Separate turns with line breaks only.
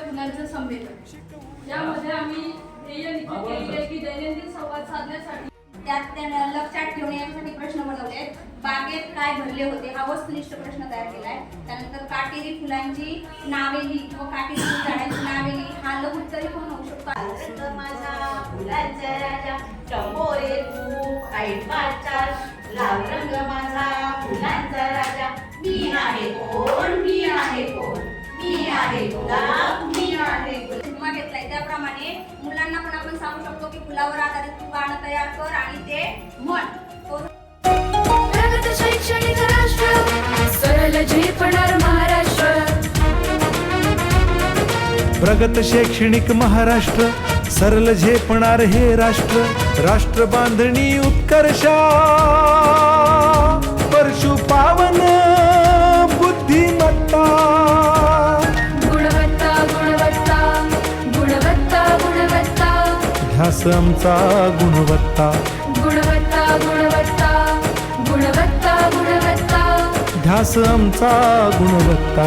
फुलांचं संमेलन. यामध्ये आम्ही ध्येय निश्चित केलेले आहे की दैनंदिन संवाद साधण्यासाठी
त्यात त्यानं लक्षात ठेवणे यासाठी प्रश्न बनवले. आहेत बागेत काय भरले होते? हा वस्तुनिष्ठ प्रश्न तयार केलाय. त्यानंतर काटेरी फुलांची नावे लिही किंवा काटेरी झाडांची नावे लिही हा लघुत्तरी पण होऊ शकतो
माझा फुलांचा राजा चंबोरे खूप ऐट पाचार लाल रंग माझा फुलांचा राजा मी आहे कोण मी आहे कोण मी आहे गुलाब मी आहे
घेतलाय त्याप्रमाणे मुलांना पण आपण सांगू शकतो की फुलावर आधारित तू गाणं तयार कर आणि ते म्हण
शैक्षणिक राष्ट्र सरल झेपणार महाराष्ट्र.
प्रगत शैक्षणिक महाराष्ट्र. सरल झेपणार हे राष्ट्र राष्ट्र बांधणी उत्कर्षा. परशु पावन बुद्धिमत्ता.
गुणवत्ता गुणवत्ता गुणवत्ता गुणवत्ता.
ध्यास आमचा गुणवत्ता.
गुणवत्ता गुणवत्ता गुणवत्ता गुणवत्ता.
ध्यास आमचा गुणवत्ता.